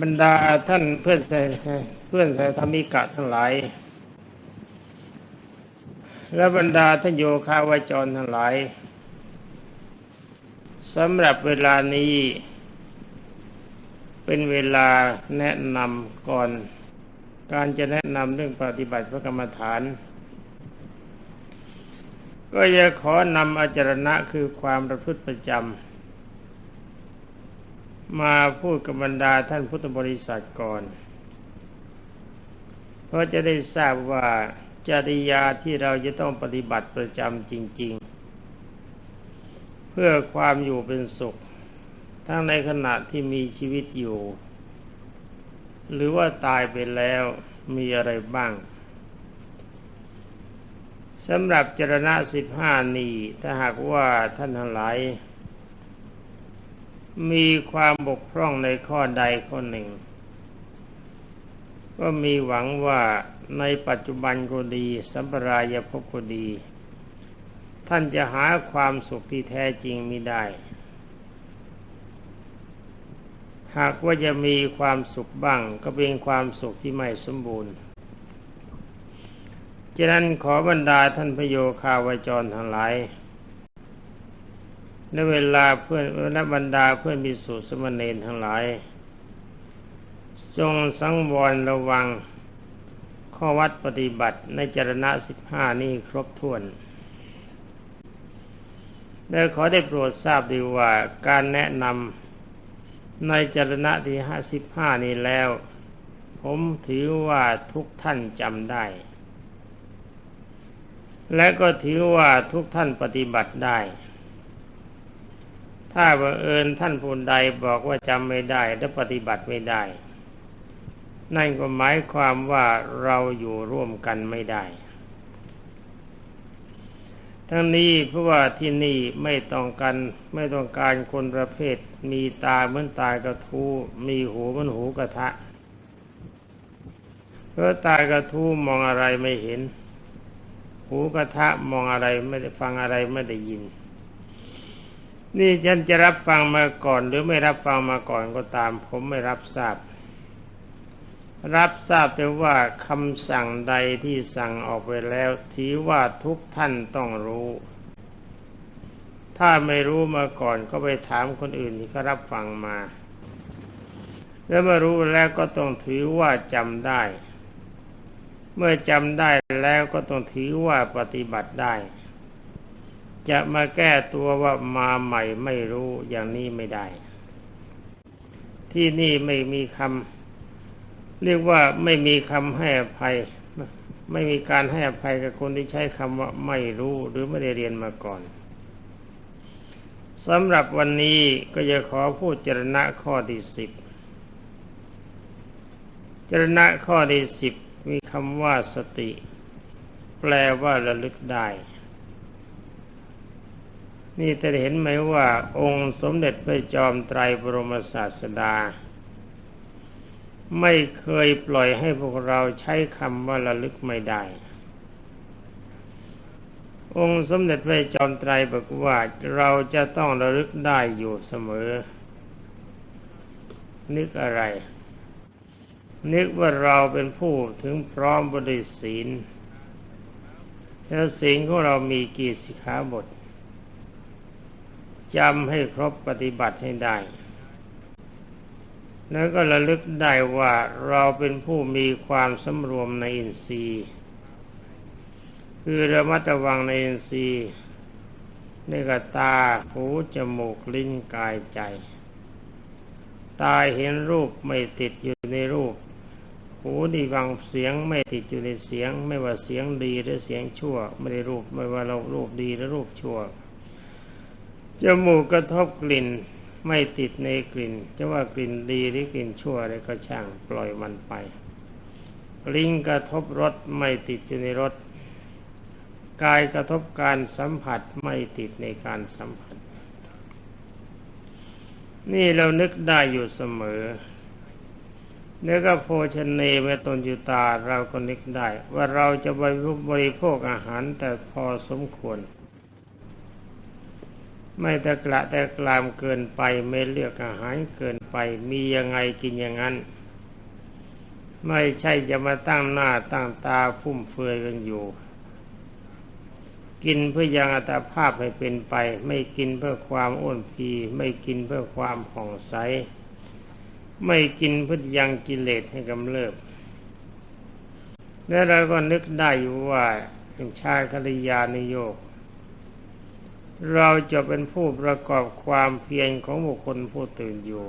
บรรดาท่านเพื่อนสายเพื่อนสายธรรมิกะทั้งหลาย และบรรดาท่านโยคาวาจรทั้งหลายสำหรับเวลานี้ เป็นเวลาแนะนำก่อน การจะแนะนำเรื่องปฏิบัติพระกรรมฐาน ก็จะขอนำอาจารณะคือความประพฤติประจำ มาพูดกับบรรดาท่านพุทธบริษัทก่อน เพราะจะได้ทราบว่าจริยาที่เราจะต้องปฏิบัติประจำจริง ๆ เพื่อความอยู่เป็นสุข ทั้งในขณะที่มีชีวิตอยู่ หรือว่าตายไปแล้วมีอะไรบ้างสำหรับจรณะสิบห้านี้ถ้าหากว่าท่านทั้งหลาย มีความบกพร่องในข้อใดข้อหนึ่ง ก็มีหวังว่าในปัจจุบันก็ดี สัมปรายภพก็ดี ท่านจะหาความสุขที่แท้จริงมิได้ หากว่าจะมีความสุขบ้าง ก็เป็นความสุขที่ไม่สมบูรณ์ฉะนั้นขอบรรดาท่านพโยคาวจรทั้งหลาย ในเวลาเพื่อนและบรรดาเพื่อนมิสุสมณเณรทั้งหลาย จงสังวรระวังข้อวัดปฏิบัติในจรณะสิบห้านี้ครบถ้วนและขอได้โปรดทราบดีว่าการแนะนำในจรณะที่ห้าสิบห้านี้แล้ว ผมถือว่าทุกท่านจำได้ และก็ถือว่าทุกท่านปฏิบัติได้ ถ้าบังเอิญท่านผู้ใดบอกว่าจำไม่ได้และปฏิบัติไม่ได้ นั่นก็หมายความว่าเราอยู่ร่วมกันไม่ได้ ทั้งนี้เพราะว่าที่นี่ไม่ต้องการไม่ต้องการคนประเภท มีตาเหมือนตากระทู มีหูเหมือนหูกระทะเพราะตากระทูมองอะไรไม่เห็น หูกระทะมองอะไรไม่ได้ฟังอะไรไม่ได้ยิน นี่ฉันจะรับฟังมาก่อน หรือไม่รับฟังมาก่อนก็ตาม ผมไม่รับทราบ รับทราบแต่ว่าคำสั่งใดที่สั่งออกไปแล้วถือว่าทุกท่านต้องรู้ ถ้าไม่รู้มาก่อนก็ไปถามคนอื่นที่เขารับฟังมา แล้วมารู้แล้วก็ต้องถือว่าจำได้ เมื่อจำได้แล้วก็ต้องถือว่าปฏิบัติได้ จะมาแก้ตัวว่ามาใหม่ไม่รู้อย่างนี้ไม่ได้ ที่นี่ไม่มีคำเรียกว่าไม่มีคำให้อภัย ไม่มีการให้อภัยกับคนที่ใช้คำว่าไม่รู้หรือไม่ได้เรียนมาก่อนสำหรับวันนี้ก็จะขอพูดจรณะข้อที่สิบจรณะข้อที่สิบมีคำว่าสติ แปลว่าระลึกได้ นี่จะเห็นไหมว่าองค์สมเด็จพระจอมไตรบรมศาสดา ไม่เคยปล่อยให้พวกเราใช้คำว่าระลึกไม่ได้ องค์สมเด็จพระจอมไตรบอกว่าเราจะต้องระลึกได้อยู่เสมอ นึกอะไร นึกว่าเราเป็นผู้ถึงพร้อมบริศีลแล้วศีลของเรามีกี่สิขาบท จำให้ครบปฏิบัติให้ได้ แล้วก็ระลึกได้ว่าเราเป็นผู้มีความสำรวมในอินทรีย์คือระมัดระวังในอินทรีย์ในกตา หู จมูก ลิ้น กายใจ ตาเห็นรูปไม่ติดอยู่ในรูป หูไดีฟังเสียงไม่ติดอยู่ในเสียง ไม่ว่าเสียงดีหรือเสียงชั่ว ไม่ได้รูป ไม่ว่าเรารูปดีหรือรูปชั่ว จมูกกระทบกลิ่นไม่ติดในกลิ่น จะว่ากลิ่นดีหรือกลิ่นชั่วอะไรก็ช่างปล่อยมันไป ลิ้นกระทบรสไม่ติดอยู่ในรสกายกระทบการสัมผัสไม่ติดในการสัมผัส นี่เรานึกได้อยู่เสมอเนื้อก็โภชเนเมตนจุตาเราก็นึกได้ ว่าเราจะบริโภคอาหารแต่พอสมควร ไม่ตะกระแต่กลามเกินไปไม่เลือกอาหารเกินไป มียังไงกินอย่างนั้น ไม่ใช่จะมาตั้งหน้าตั้งตาฟุ่มเฟือยกันอยู่ กินเพื่อยังอัตภาพให้เป็นไป ไม่กินเพื่อความอ้วนพีไม่กินเพื่อความผ่องใส ไม่กินเพื่อยังกิเลสให้กำเริบและเราก็นึกได้อยู่ว่าเป็นชายคริยานิโยก เราจะเป็นผู้ประกอบความเพียรของบุคคลผู้ตื่นอยู่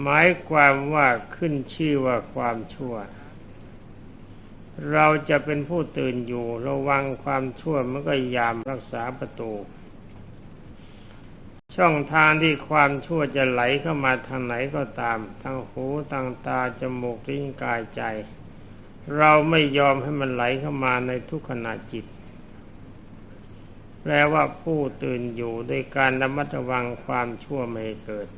หมายความว่าขึ้นชื่อว่าความชั่ว เราจะเป็นผู้ตื่นอยู่ ระวังความชั่วมันก็ยามรักษาประตู ช่องทางที่ความชั่วจะไหลเข้ามาทางไหนก็ตามทั้งหูทางตาจมูกลิ้นกายใจ เราไม่ยอมให้มันไหลเข้ามาในทุกขณะจิต แปลว่าผู้ตื่นอยู่โดยการระมัดระวังความชั่วไม่เกิด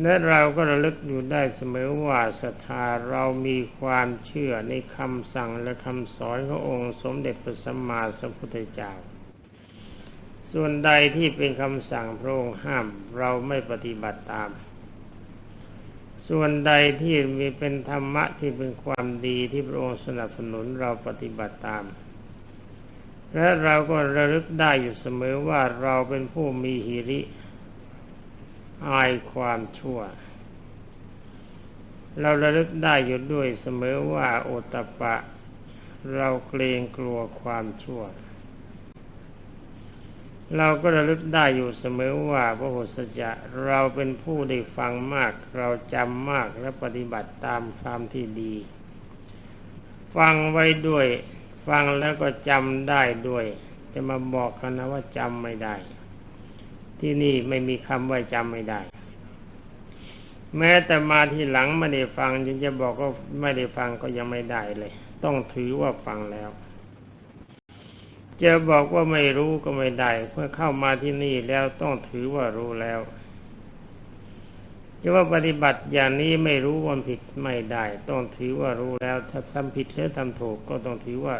และเราก็ระลึกอยู่ได้เสมอว่าศรัทธาเรามีความเชื่อในคำสั่งและคำสอนขององค์สมเด็จพระสัมมาสัมพุทธเจ้า ส่วนใดที่เป็นคำสั่งพระองค์ห้ามเราไม่ปฏิบัติตาม ส่วนใดที่มีเป็นธรรมะที่เป็นความดีที่พระองค์สนับสนุนเราปฏิบัติตาม และเราก็ระลึกได้อยู่เสมอว่าเราเป็นผู้มีหิริ อายความชั่ว เราระลึกได้อยู่ด้วยเสมอว่าโอตปะ เราเกรงกลัวความชั่ว เราก็ระลึกได้อยู่เสมอว่าพระโหสจะเราเป็นผู้ได้ฟังมาก เราจำมากและปฏิบัติตามความที่ดี ฟังไว้ด้วย ฟังแล้วก็จำได้ด้วย จะมาบอกกันนะว่าจำไม่ได้ ที่นี่ไม่มีคำว่าจำไม่ได้ แม้แต่มาที่หลังไม่ได้ฟังยังจะบอกว่าไม่ได้ฟังก็ยังไม่ได้เลย ต้องถือว่าฟังแล้วจะบอกว่าไม่รู้ก็ไม่ได้ เพื่อเข้ามาที่นี่แล้วต้องถือว่ารู้แล้ว จะว่าปฏิบัติอย่างนี้ไม่รู้ว่าผิดไม่ได้ ต้องถือว่ารู้แล้ว ถ้าทำผิดหรือทำถูกก็ต้องถือว่า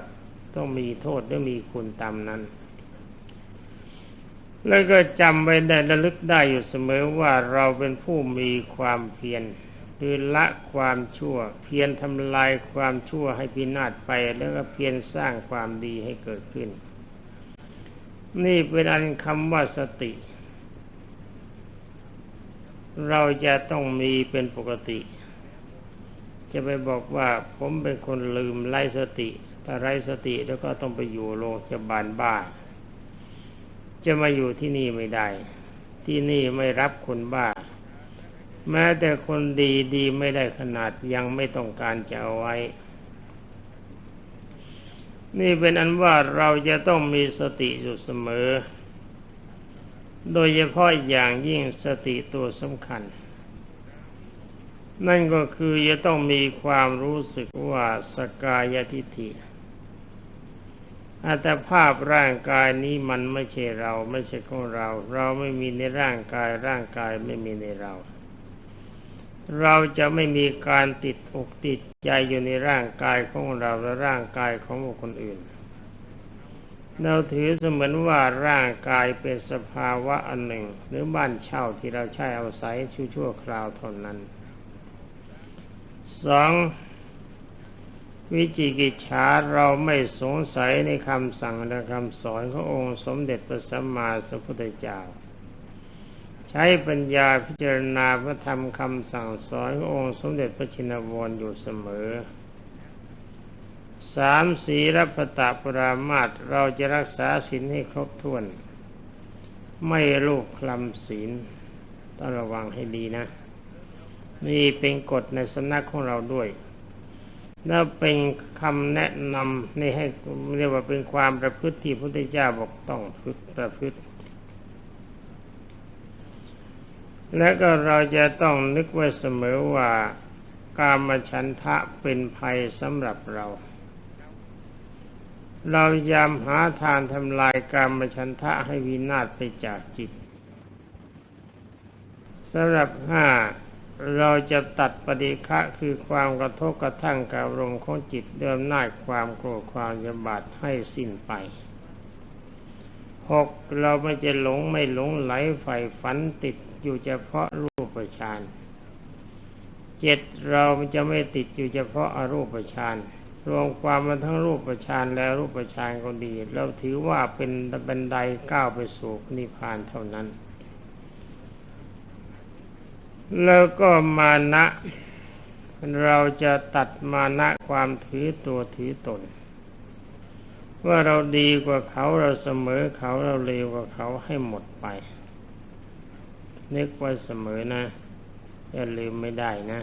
ต้องมีโทษหรือมีคุณตามนั้น แล้วก็จำไว้ได้ระลึกได้อยู่เสมอว่าเราเป็นผู้มีความเพียรคือละความชั่ว เพียรทำลายความชั่วให้พินาศไปแล้วก็เพียรสร้างความดีให้เกิดขึ้น นี่เป็นอันคำว่าสติ เราจะต้องมีเป็นปกติ จะไปบอกว่าผมเป็นคนลืมไร้สติ ถ้าไร้สติแล้วก็ต้องไปอยู่โรงพยาบาลบ้า จะมาอยู่ที่นี่ไม่ได้ ที่นี่ไม่รับคนบ้า แม้แต่คนดีดีไม่ได้ขนาดยังไม่ต้องการจะเอาไว้ นี่เป็นอันว่าเราจะต้องมีสติอยู่เสมอ โดยเฉพาะอย่างยิ่งสติตัวสำคัญ นั่นก็คือจะต้องมีความรู้สึกว่าสกายทิฏฐิอัตภาพร่างกายนี้มันไม่ใช่เราไม่ใช่ของเรา เราไม่มีในร่างกายร่างกายไม่มีในเรา เราจะไม่มีการติดอกติดใจอยู่ในร่างกายของเราและร่างกายของบุคคลอื่น เราถือเสมือนว่าร่างกายเป็นสภาวะอันหนึ่ง หรือบ้านเช่าที่เราใช้อาศัยชั่วชั่วคราวเท่านั้นสองวิจิกิจฉาเราไม่สงสัยในคำสั่งและคำสอนขององค์สมเด็จพระสัมมาสัมพุทธเจ้า ใช้ปัญญาพิจารณาพระธรรมคำสั่งสอนขององค์สมเด็จพระชินวรอยู่เสมอ สามสีรัพตาปรามาตเราจะรักษาศีลให้ครบถ้วน ไม่ลูกคลำศีลต้องระวังให้ดีนะ นี่เป็นกฎในสำนักของเราด้วยและเป็นคำแนะนำนี่ให้เรียกว่าเป็นความประพฤติที่พระพุทธเจ้าบอกต้องฝึกประพฤติ และก็เราจะต้องนึกไว้เสมอว่า การมาชันทะเป็นภัยสำหรับเรา เรายามหาทางทำลายกรรมชันทะให้วินาศไปจากจิตสำหรับห้าเราจะตัดปฏิฆะคือความกระทบกระทั่งกับลมของจิตเดิมหน้าความโกรธความยบาดให้สิ้นไปหกเราไม่จะหลงไม่หลงไหลใฝ่ฝันติดอยู่เฉพาะรูปฌานเจ็ดเราจะไม่ติดอยู่เฉพาะอรูปฌาน รวมความมาทั้งรูปฌานและรูปฌานก็ดี เราถือว่าเป็นบันไดก้าวไปสู่นิพพานเท่านั้น แล้วก็มานะ เราจะตัดมานะความถือตัวถือตน ว่าเราดีกว่าเขาเราเสมอเขาเราเลวกว่าเขาให้หมดไปนึกไว้เสมอนะอย่าลืมไม่ได้นะ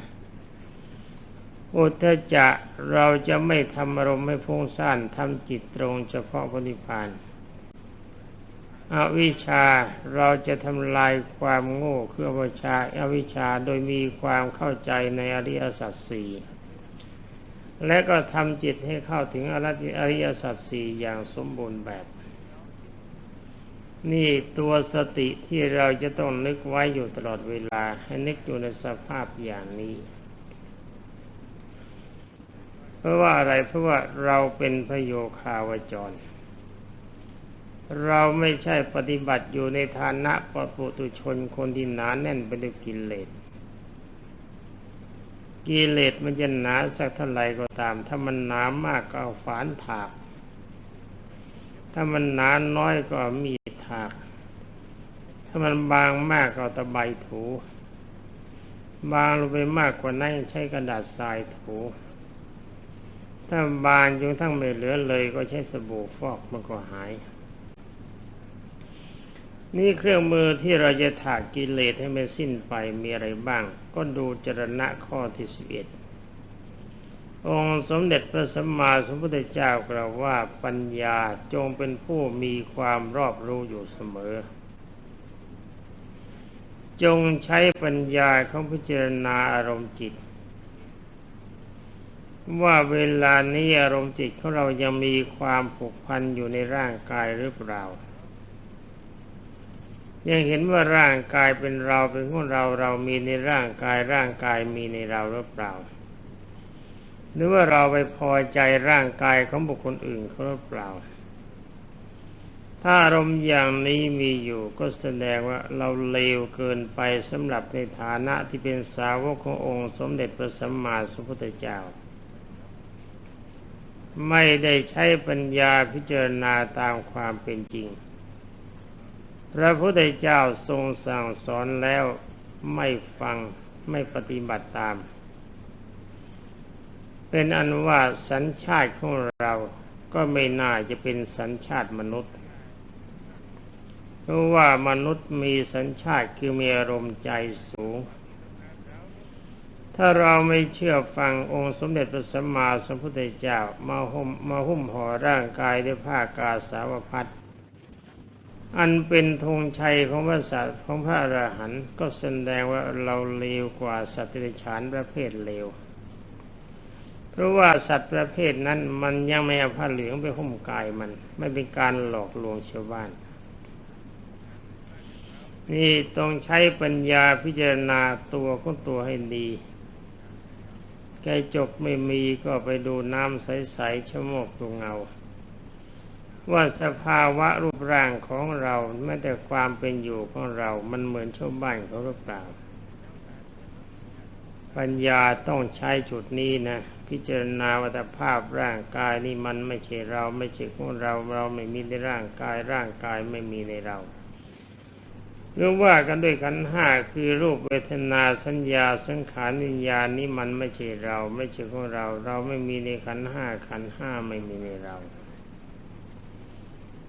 อุทจะเราจะไม่ทำอารมณ์ให้ฟุ้งซ่านทำจิตตรงเฉพาะพนิพพานอวิชชาเราจะทำลายความโง่คืออวิชชาอวิชชาโดยมีความเข้าใจในอริยสัจสี่และก็ทำจิตให้เข้าถึงอริยสัจสี่อย่างสมบูรณ์แบบ นี่ตัวสติที่เราจะต้องนึกไว้อยู่ตลอดเวลาให้นึกอยู่ในสภาพอย่างนี้ เพราะว่าอะไรเพราะว่าเราเป็นพระโยคาวจร เราไม่ใช่ปฏิบัติอยู่ในฐานะปปุตุชนคนที่หนาแน่นไปด้วยกิเลสกิเลสมันจะหนาสักเท่าไหร่ก็ตาม ถ้ามันหนามากก็เอาฝานถาก ถ้ามันหนาน้อยก็มีถาก ถ้ามันบางมากก็ตะไบถู บางลงไปมากกว่านั้นใช้กระดาษทรายถู ถ้าบานจนทั้งไม่เหลือเลยก็ใช้สบู่ฟอกมันก็หาย นี่เครื่องมือที่เราจะถากกิเลสให้มันสิ้นไปมีอะไรบ้าง ก็ดูจรณะข้อที่สิบเอ็ดองค์สมเด็จพระสัมมาสัมพุทธเจ้ากล่าวว่าปัญญาจงเป็นผู้มีความรอบรู้อยู่เสมอ จงใช้ปัญญาของพิจารณาอารมณ์จิต ว่าเวลานี้อารมณ์จิตของเรายังมีความผูกพันอยู่ในร่างกายหรือเปล่า ยังเห็นว่าร่างกายเป็นเราเป็นของเราเรามีในร่างกายร่างกายมีในเราหรือเปล่า หรือว่าเราไปพอใจร่างกายของบุคคลอื่นเขาหรือเปล่า ถ้าอารมณ์อย่างนี้มีอยู่ก็แสดงว่าเราเลวเกินไปสำหรับในฐานะที่เป็นสาวกขององค์ สมเด็จพระสัมมาสัมพุทธเจ้า ไม่ได้ใช้ปัญญาพิจารณาตามความเป็นจริง พระพุทธเจ้าทรงสั่งสอนแล้วไม่ฟังไม่ปฏิบัติตาม เป็นอันว่าสัญชาติของเราก็ไม่น่าจะเป็นสัญชาติมนุษย์ เพราะว่ามนุษย์มีสัญชาติคือมีอารมณ์ใจสูง ถ้าเราไม่เชื่อฟังองค์สมเด็จพระสัมมาสัมพุทธเจ้ามาหุ้มมาหุ้มห่อร่างกายด้วยผ้ากาสาวพัดอันเป็นธงชัยของพระสัตว์ของพระอรหันต์ก็แสดงว่าเราเลวกว่าสัตว์ที่ฉานประเภทเลว เพราะว่าสัตว์ประเภทนั้นมันยังไม่เอาผ้าเหลืองไปหุ้มกายมัน ไม่เป็นการหลอกลวงชาวบ้าน นี่ต้องใช้ปัญญาพิจารณาตัวของตัวให้ดี แกจกไม่มีก็ไปดูน้ำใสๆชะโมกดูเงา ว่าสภาวะรูปร่างของเราแม้แต่ความเป็นอยู่ของเรามันเหมือนชาวบ้านเขาหรือเปล่า ปัญญาต้องใช้จุดนี้นะพิจารณาวัตภาพร่างกายนี่มันไม่ใช่เราไม่ใช่ของเราเราไม่มีในร่างกายร่างกายไม่มีในเรา เรื่องว่ากันด้วยขันห้าคือรูปเวทนาสัญญาสังขารวิญญาณนี้มันไม่ใช่เรา ไม่ใช่ของเรา เราไม่มีในขันห้าขันห้าไม่มีในเรา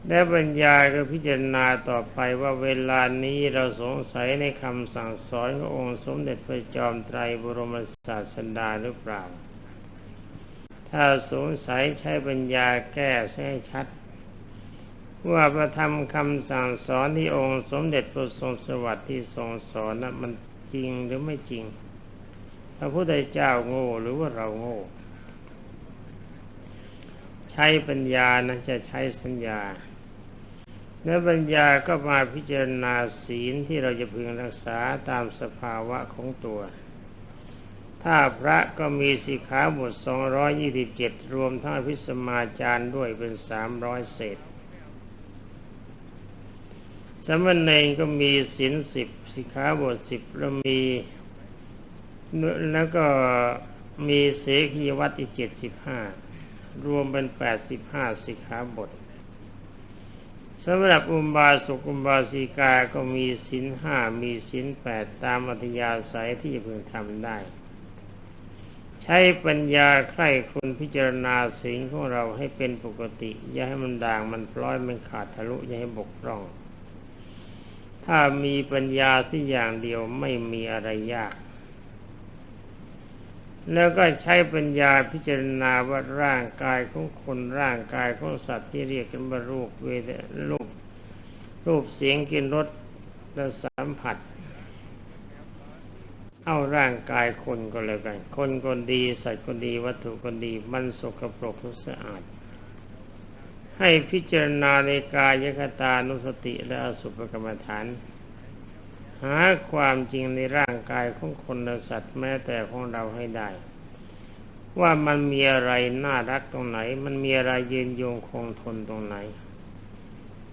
และปัญญาก็พิจารณาต่อไปว่าเวลานี้เราสงสัยในคำสั่งสอนขององค์สมเด็จพระจอมไตรบรมศาสดาหรือเปล่า ถ้าสงสัยใช้ปัญญาแก้ให้ชัด ว่าประธรรมคำสั่งสอนที่องค์สมเด็จพระทรงสวัสดิ์ที่ทรงสอนนะมันจริงหรือไม่จริงพระพุทธเจ้าโง่หรือว่าเราโง่ ใช้ปัญญานะจะใช้สัญญา และปัญญาก็มาพิจารณาศีลที่เราจะพึงรักษาตามสภาวะของตัว ถ้าพระก็มีสิขาบท 227 รวมทั้งพิสมาจารย์ด้วยเป็น 300 เศษ สมณเณรก็มีศีลสิบสิกขาบทสิบแล้วมีแล้วก็มีเสขียวัตอีกเจ็ดสิบห้ารวมเป็นแปดสิบห้าสิกขาบทสำหรับอุบาสกอุบาสิกาก็มีศีลห้ามีศีลแปดตามอัธยาศัยที่จะพึงทำได้ ใช้ปัญญาใคร่คุณพิจารณาสิ่งของเราให้เป็นปกติ อย่าให้มันด่างมันพร้อยมันขาดทะลุอย่าให้บกพร่อง ถ้ามีปัญญาที่อย่างเดียวไม่มีอะไรยาก แล้วก็ใช้ปัญญาพิจารณาว่าร่างกายของคนร่างกายของสัตว์ที่เรียกกันว่ารูปเวทรูปรูปเสียงกินรสและสัมผัส เอาร่างกายคนก็เลยกัน คนคนดี สัตว์คนดีวัตถุคนดี มันสกปรกสะอาด ให้พิจารณาในกายคตานุสติและอสุภกรรมฐาน หาความจริงในร่างกายของคนและสัตว์แม้แต่ของเราให้ได้ ว่ามันมีอะไรน่ารักตรงไหน มันมีอะไรยืนยงคงทนตรงไหน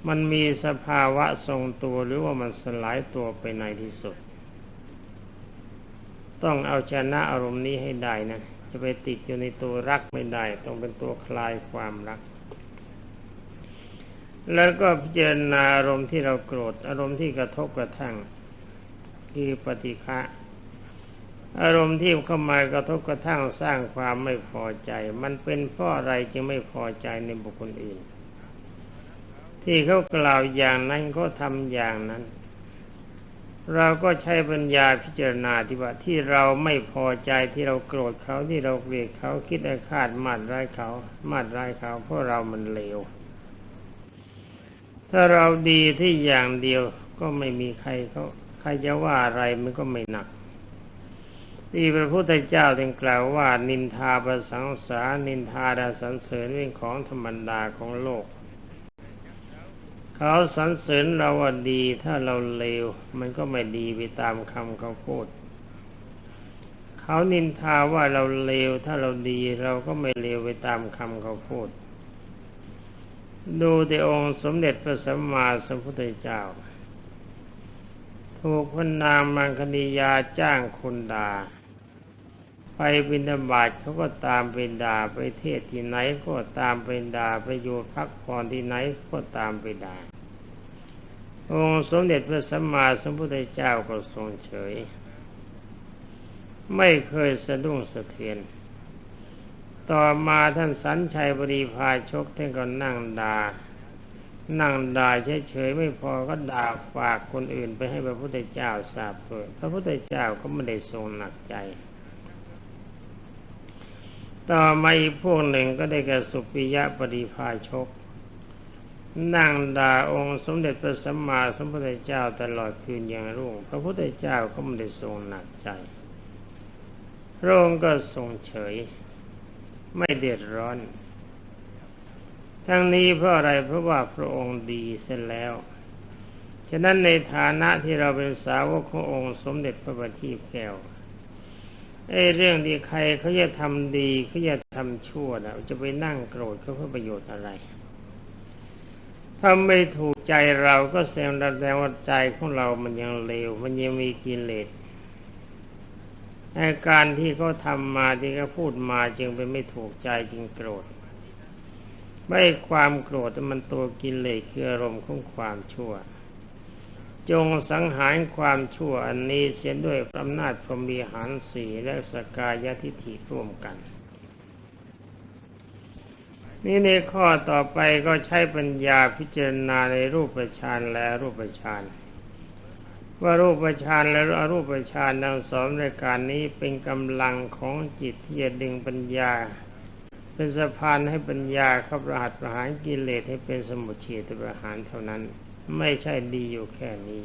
มันมีสภาวะทรงตัวหรือว่ามันสลายตัวไปในที่สุด ต้องเอาชนะอารมณ์นี้ให้ได้นะ จะไปติดอยู่ในตัวรักไม่ได้ ต้องเป็นตัวคลายความรัก แล้วก็พิจารณาอารมณ์ที่เราโกรธ อารมณ์ที่กระทบกระทั่งคือปฏิฆะอารมณ์ที่เข้ามากระทบกระทั่งสร้างความไม่พอใจ มันเป็นเพราะอะไรจึงไม่พอใจในบุคคลอื่น ที่เขากล่าวอย่างนั้นเขาทำอย่างนั้น เราก็ใช้ปัญญาพิจารณาที่ว่าที่เราไม่พอใจที่เราโกรธเขาที่เราเกลียดเขาคิดอาฆาตมาดร้ายเขามาดร้ายเขาเพราะเรามันเลว ถ้าเราดีที่อย่างเดียวก็ไม่มีใครเขาใครจะว่าอะไรมันก็ไม่หนัก ที่พระพุทธเจ้าจึงกล่าวว่า นินทาประสังสานินทาดาสันเสริญเป็นของธรรมดาของโลก เขาสรรเสริญเราว่าดีถ้าเราเลว มันก็ไม่ดีไปตามคำเขาพูดเขานินทาว่าเราเลวถ้าเราดีเราก็ไม่เลวไปตามคำเขาพูด ดูแต่องค์สมเด็จพระสัมมาสัมพุทธเจ้า ถูกพนางมังคณียาจ้างคนด่าไปบินาบาตเขาก็ตามไปด่าไปเทศที่ไหนก็ตามไปด่าไปอยู่พักผ่อนที่ไหนก็ตามไปด่าองค์สมเด็จพระสัมมาสัมพุทธเจ้าก็ทรงเฉย ไม่เคยสะดุ้งสะเทือน ต่อมาท่านสันชัยบริพาชกท่านก็นั่งด่านั่งด่าเฉยๆไม่พอก็ด่าฝากคนอื่นไปให้พระพุทธเจ้าทราบด้วยพระพุทธเจ้าก็ไม่ได้ทรงหนักใจ ต่อมาอีกพวกหนึ่งก็ได้แก่สุปิยะปริภาชก นั่งด่าองค์สมเด็จพระสัมมาสัมพุทธเจ้าตลอดคืนอย่างรุ่ง พระพุทธเจ้าก็ไม่ได้ทรงหนักใจ พระองค์ก็ทรงเฉย ไม่เดือดร้อน ทั้งนี้เพราะอะไรเพราะว่าพระองค์ดีเสร็จแล้ว ฉะนั้นในฐานะที่เราเป็นสาวกขององค์สมเด็จพระบัณฑิตแก้วไอ้เรื่องที่ใครเขาจะทำดีเขาจะทำชั่วนะจะไปนั่งโกรธเขาเพื่อประโยชน์อะไรถ้าไม่ถูกใจเราก็แสดงว่าใจของเรามันยังเลว มันยังมีกิเลส อาการที่เขาทำมาที่เขาพูดมาจึงเป็นไม่ถูกใจจึงโกรธ ไม่ความโกรธมันตัวกิเลสคืออารมณ์ของความชั่ว จงสังหารความชั่วอันนี้เสียด้วยอำนาจพรมีหารสีและสกายทิฏฐิร่วมกัน นี่ในข้อต่อไปก็ใช้ปัญญาพิจารณาในรูปฌานและรูปฌาน ว่ารูปฌานและอรูปฌานทั้งสองในการนี้เป็นกำลังของจิตที่จะดึงปัญญา เป็นสะพานให้ปัญญาเข้าประหัตประหารกิเลสให้เป็นสมุทเฉตประหารเท่านั้น ไม่ใช่ดีอยู่แค่นี้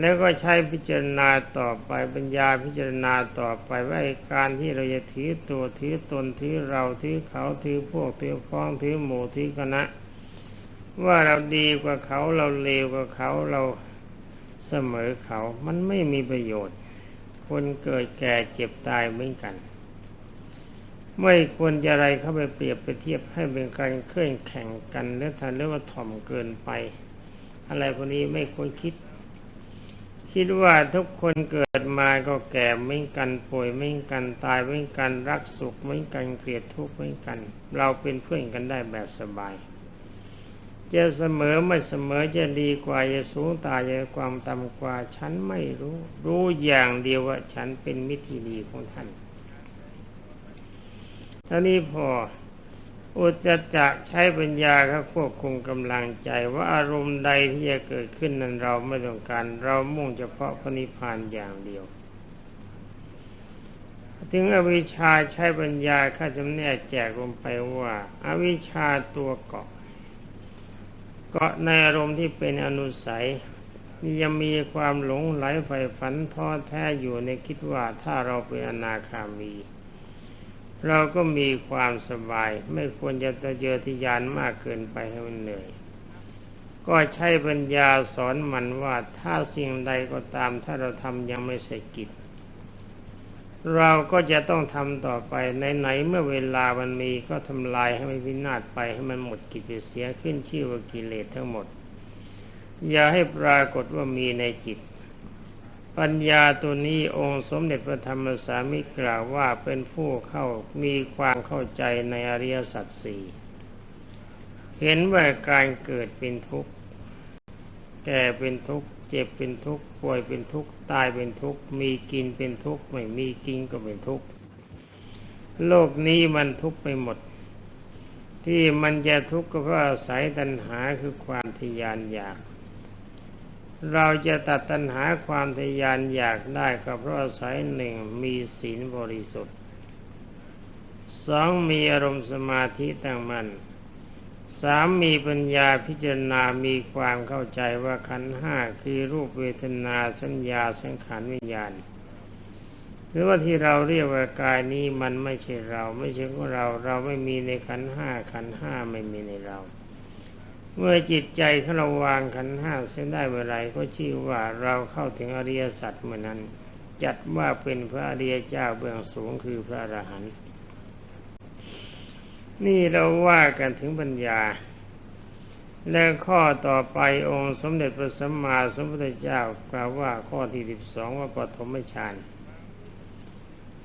แล้วก็ใช้พิจารณาต่อไปปัญญาพิจารณาต่อไปว่าการที่เราจะถือตัวถือตนถือเราถือเขาถือพวกถือฟ้องถือหมู่ถือคณะ ว่าเราดีกว่าเขาเราเลวกว่าเขาเรา เสมอเขา มันไม่มีประโยชน์ คนเกิดแก่เจ็บตายเหมือนกัน ไม่ควรจะอะไรเข้าไปเปรียบไปเทียบให้เป็นการเคลื่อนแข่งกันหรือทันหรือว่าถ่อมเกินไป อะไรพวกนี้ไม่ควรคิด คิดว่าทุกคนเกิดมาก็แก่ไม่กันป่วยไม่กันตายไม่กันรักสุขไม่กันเกลียดทุกข์ไม่กัน เราเป็นเพื่อนกันได้แบบสบาย จะเสมอไม่เสมอจะดีกว่าจะสูงตายจะความต่ำกว่า ฉันไม่รู้ รู้อย่างเดียวว่าฉันเป็นมิตรที่ดีของท่านท่านี้พออุจจะใช้ปัญญาครับควบคุมกำลังใจว่าอารมณ์ใดที่จะเกิดขึ้นนั้นเราไม่ต้องการ เรามุ่งเฉพาะพระนิพพานอย่างเดียวถึงอวิชชาใช้ปัญญาข้าจำแนกแจกลงไปว่าอาวิชชาตัวเกาะ กาะในอารมณ์ที่เป็นอนุสัยยังมีความหลงไหลใฝ่ฝันท้อแท้อยู่ในคิดว่าถ้าเราเป็นอนาคามี เราก็มีความสบาย ไม่ควรจะตะเยอทะยานมากเกินไปให้มันเหนื่อย ก็ใช้ปัญญาสอนมันว่าถ้าสิ่งใดก็ตามถ้าเราทำยังไม่เสร็จกิจ เราก็จะต้องทำต่อไปในไหนเมื่อเวลามันมีก็ทำลายให้มันวินาศไปให้มันหมดกิจเสียขึ้นชื่อว่ากิเลสทั้งหมด อย่าให้ปรากฏว่ามีในจิต ปัญญาตัวนี้องค์สมเด็จพระธรรมสามิกล่าวว่าเป็นผู้เข้ามีความเข้าใจในอริยสัจสี่เห็นว่าการเกิดเป็นทุกข์แก่เป็นทุกข์ เจ็บเป็นทุกข์ป่วยเป็นทุกข์ตายเป็นทุกข์มีกินเป็นทุกข์ไม่มีกินก็เป็นทุกข์โลกนี้มันทุกข์ไปหมด ที่มันจะทุกข์ก็เพราะอาศัยตัณหาคือความทยานอยาก เราจะตัดตัณหาความทยานอยากได้ก็เพราะอาศัยหนึ่งมีศีลบริสุทธิ์สองมีอารมณ์สมาธิตั้งมัน่น สามมีปัญญาพิจารณามีความเข้าใจว่าขันห้าคือรูปเวทนาสัญญาสังขารวิญญาณ หรือว่าที่เราเรียกว่ากายนี้มันไม่ใช่เรา ไม่ใช่ของเราเราไม่มีในขันห้าขันห้าไม่มีในเรา เมื่อจิตใจของเราวางขันห้าเส้นได้เมื่อไรก็ชื่อว่าเราเข้าถึงอริยสัจเมื่อนั้น จัดว่าเป็นพระอริยเจ้าเบื้องสูงคือพระอรหันต์ นี่เราว่ากันถึงปัญญา และข้อต่อไปองค์สมเด็จพระสัมมาสัมพุทธเจ้ากล่าวว่าข้อที่สิบสองว่าปฐมฌาน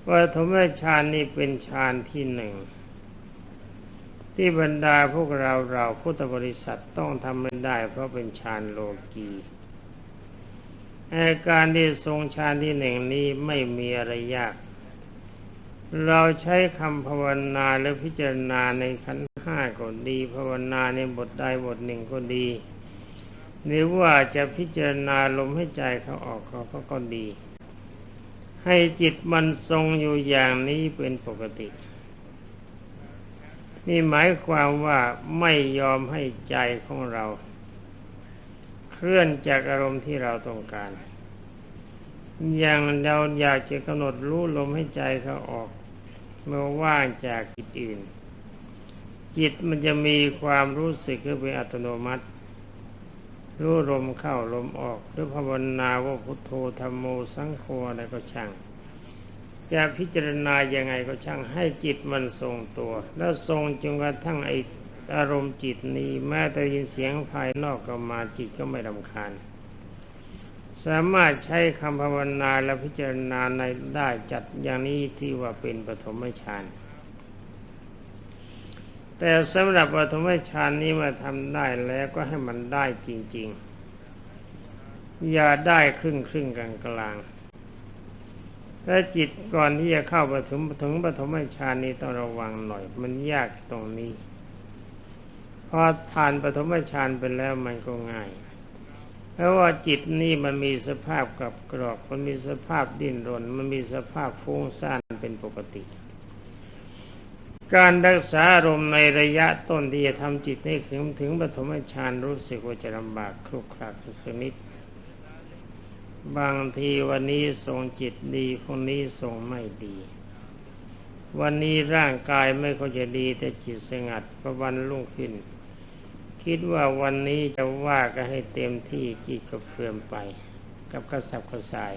ปฐมฌานนี่เป็นฌานที่หนึ่งที่บรรดาพวกเราเราพุทธบริษัทต้องทำมันได้ เพราะเป็นฌานโลกีอาการที่ทรงฌานที่หนึ่งนี้ไม่มีอะไรยาก เราใช้คำภาวนาและพิจารณาในขันห้าก็ดี ภาวนาในบทใดบทหนึ่งก็ดี หรือว่าจะพิจารณาลมให้ใจเขาออกเขาก็ดี ให้จิตมันทรงอยู่อย่างนี้เป็นปกติ นี่หมายความว่าไม่ยอมให้ใจของเรา เคลื่อนจากอารมณ์ที่เราต้องการอย่างเราอยากจะกำหนดรู้ลมให้ใจเขาออก เมื่อว่างจากจิตอื่น จิตมันจะมีความรู้สึกก็เป็นอัตโนมัติ รู้ลมเข้าลมออกหรือภาวนาว่าพุทโธธรรมโมสังโฆอะไรก็ช่าง จะพิจารณายังไงก็ช่างให้จิตมันทรงตัว แล้วทรงจนกระทั่งไออารมณ์จิตนี้แม้แต่ยินเสียงภายนอกก็มาจิตก็ไม่รำคาญ สามารถใช้คำภาวนาและพิจารณาในได้จัดอย่างนี้ที่ว่าเป็นปฐมฌานแต่สำหรับปฐมฌานนี้มาทำได้แล้วก็ให้มันได้จริง ๆ อย่าได้ครึ่งครึ่งกลางกลางถ้าจิตก่อนที่จะเข้าปถึงถึงปฐมฌานนี้ต้องระวังหน่อย มันยากตรงนี้ พอผ่านปฐมฌานไปแล้วมันก็ง่าย เพราะว่าจิตนี่มันมีสภาพกับกรอก มันมีสภาพดิ้นรน มันมีสภาพฟุ้งซ่านเป็นปกติ การรักษาอารมณ์ในระยะต้นที่จะทำจิตให้ถึงถึงปฐมฌานรู้สึกว่าจะลำบากคลุกคลักสักนิด บางทีวันนี้ทรงจิตดีพรุ่งนี้ทรงไม่ดีวันนี้ร่างกายไม่ค่อยจะดีแต่จิตสงัดพระวันรุ่งขึ้น คิดว่าวันนี้จะว่าก็ให้เต็มที่จิตก็เฟื่อมไป กับกระสับกระส่าย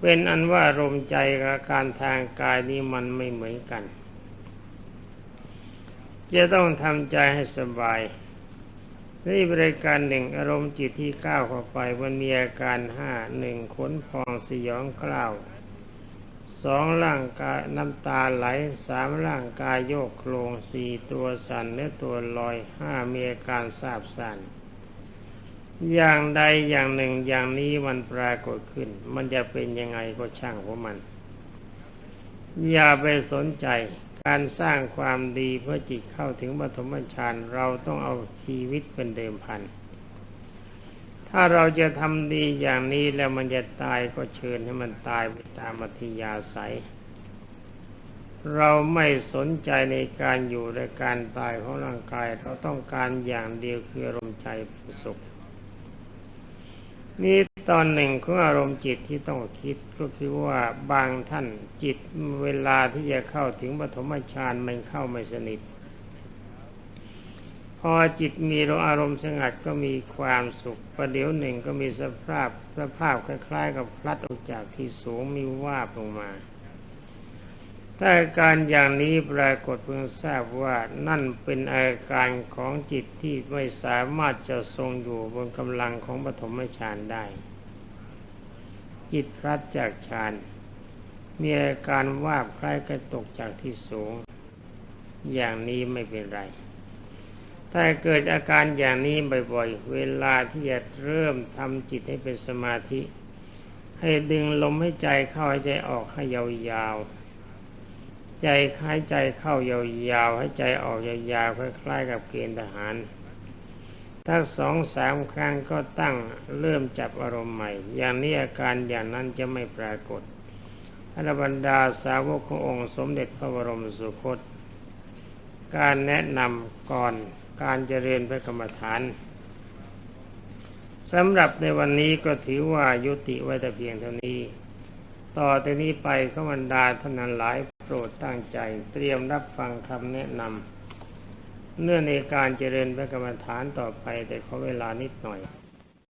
เป็นอันว่าลมใจกับการทางกายนี้มันไม่เหมือนกัน จะต้องทำใจให้สบายนี่บริการหนึ่งอารมณ์จิตที่ก้าวเข้าไปมันมีอาการห้าหนึ่งขนพองสยองกล้าว สองร่างกายน้ำตาไหลสามร่างกายโยกโครงสี่ตัวสั่นเนื้อตัวลอยห้ามีอาการสาบสั่นอย่างใดอย่างหนึ่งอย่างนี้มันปรากฏขึ้น มันจะเป็นยังไงก็ช่างของมัน อย่าไปสนใจการสร้างความดีเพื่อจิตเข้าถึงปฐมฌานเราต้องเอาชีวิตเป็นเดิมพัน ถ้าเราจะทำดีอย่างนี้แล้วมันจะตายก็เชิญให้มันตายไปตามอัธยาศัย เราไม่สนใจในการอยู่ในการตายของร่างกาย เราต้องการอย่างเดียวคืออารมณ์ใจเป็นสุข นี่ตอนหนึ่งของอารมณ์จิตที่ต้องคิดก็คือว่าบางท่านจิตเวลาที่จะเข้าถึงปฐมฌานมันเข้าไม่สนิท พอจิตมีอารมณ์สงัดก็มีความสุขประเดี๋ยวหนึ่งก็มีสภาพสภาพคล้าย ๆ กับพลัดออกจากที่สูงมีว่าลงมา ถ้าอาการอย่างนี้ปรากฏเพิ่งทราบว่านั่นเป็นอาการของจิตที่ไม่สามารถจะทรงอยู่บนกำลังของปฐมฌานได้ จิตพลัดจากฌานมีอาการว่าบคล้ายกระตกจากที่สูง อย่างนี้ไม่เป็นไร ถ้าเกิดอาการอย่างนี้บ่อยๆ เวลาที่จะเริ่มทำจิตให้เป็นสมาธิ ให้ดึงลมให้ใจเข้าให้ใจออกให้ยาวๆ ใจหายใจเข้ายาวๆ ให้ใจออกยาวๆ คล้ายๆ กับเกณฑ์ทหาร ถ้าสองสามครั้งก็ตั้งเริ่มจับอารมณ์ใหม่ อย่างนี้อาการอย่างนั้นจะไม่ปรากฏอรบรรดาสาวกขององค์สมเด็จพระบรมสุคต การแนะนำก่อน การเจริญพระกรรมฐานสำหรับในวันนี้ก็ถือว่ายุติไว้แต่เพียงเท่านี้ ต่อแต่นี้ไปขบันดาท่านนั้นหลายโปรดตั้งใจ เตรียมรับฟังคำแนะนำเนื่องในการเจริญพระกรรมฐานต่อไปแต่ขอเวลานิดหน่อย